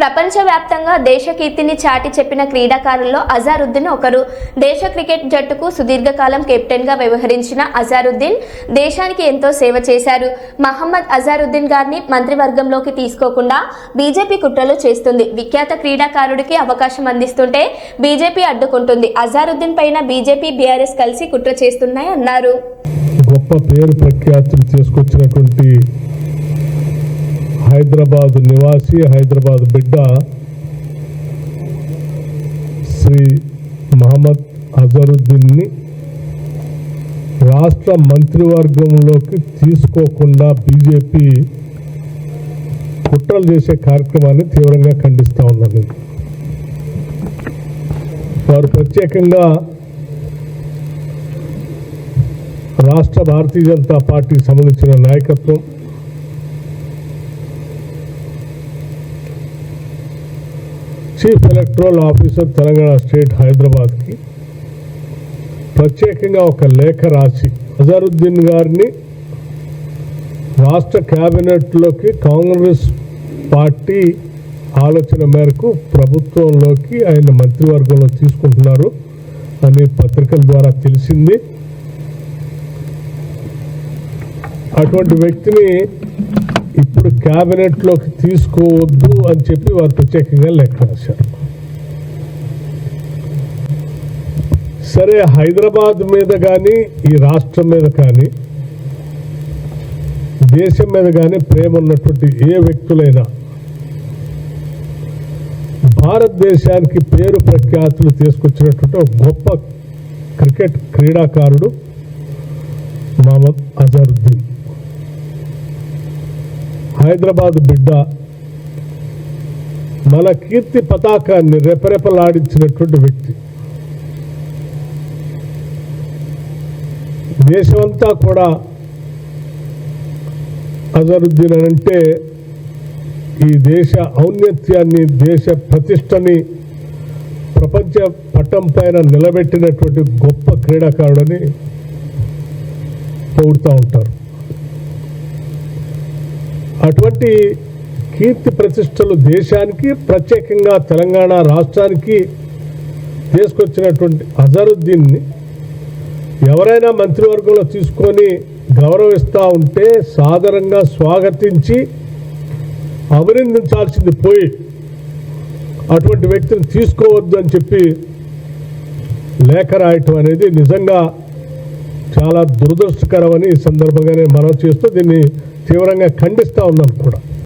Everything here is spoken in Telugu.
ప్రపంచవ్యాప్తంగా దేశ కీర్తిని చాటి చెప్పిన క్రీడాకారుల్లో అజారుద్దీన్ ఒకరు. దేశ క్రికెట్ జట్టుకు సుదీర్ఘకాలం కెప్టెన్గా వ్యవహరించిన అజారుద్దీన్ దేశానికి ఎంతో సేవ చేశారు. మహమ్మద్ అజారుద్దీన్ గారిని మంత్రివర్గంలోకి తీసుకోకుండా బీజేపీ కుట్రలు చేస్తుంది. విఖ్యాత క్రీడాకారుడికి అవకాశం అందిస్తుంటే బీజేపీ అడ్డుకుంటుంది. అజారుద్దీన్ పైన బీజేపీ బీఆర్ఎస్ కలిసి కుట్ర చేస్తున్నాయి అన్నారు గొప్ప పేరు ప్రఖ్యాతులు తీసుకొచ్చినటువంటి హైదరాబాద్ నివాసి హైదరాబాద్ బిడ్డ శ్రీ మహమ్మద్ అజరుద్దీన్ని రాష్ట్ర మంత్రివర్గంలోకి తీసుకోకుండా బీజేపీ కుట్రలు చేసే కార్యక్రమాన్ని తీవ్రంగా ఖండిస్తూ ఉన్నాను వారు ప్రత్యేకంగా రాష్ట్ర భారతీయ జనతా పార్టీకి సంబంధించిన నాయకత్వం chief electoral officer Telangana state హైదరాబాద్కి ప్రత్యేకంగా ఒక లేఖ రాసి అజరుద్దీన్ గారిని రాష్ట్ర క్యాబినెట్లోకి కాంగ్రెస్ పార్టీ ఆలోచన మేరకు ప్రభుత్వంలోకి ఆయన మంత్రివర్గంలో తీసుకుంటున్నారు అని పత్రికల ద్వారా తెలిసింది. అటువంటి వ్యక్తిని క్యాబినెట్లోకి తీసుకోవద్దు అని చెప్పి వారు ప్రత్యేకంగా లెక్క రాశారు. సరే హైదరాబాద్ మీద కానీ ఈ రాష్ట్రం మీద కానీ దేశం మీద కానీ ప్రేమ ఉన్నటువంటి ఏ వ్యక్తులైనా భారతదేశానికి పేరు ప్రఖ్యాతులు తీసుకొచ్చినటువంటి ఒక గొప్ప క్రికెట్ క్రీడాకారుడు మహమ్మద్ అజరుద్దీన్. హైదరాబాద్ బిడ్డ మన కీర్తి పతాకాన్ని రెపరెపలాడించినటువంటి వ్యక్తి. దేశమంతా కూడా అజరుద్దీన్ అంటే ఈ దేశ ఔన్నత్యాన్ని దేశ ప్రతిష్టని ప్రపంచ పట్టం పైన నిలబెట్టినటువంటి గొప్ప క్రీడాకారుడని పొగుడుతూ ఉంటారు. అటువంటి కీర్తి ప్రతిష్టలు దేశానికి ప్రత్యేకంగా తెలంగాణ రాష్ట్రానికి తీసుకొచ్చినటువంటి అజరుద్దీన్ని ఎవరైనా మంత్రివర్గంలో తీసుకొని గౌరవిస్తూ ఉంటే సాదరంగా స్వాగతించి అభినందించాల్సింది పోయి అటువంటి వ్యక్తిని తీసుకోవద్దు అని చెప్పి లేఖ రాయటం అనేది నిజంగా చాలా దురదృష్టకరమని ఈ సందర్భంగా నేను మనం చేస్తూ దీన్ని తీవ్రంగా ఖండిస్తూ ఉన్నాం కూడా.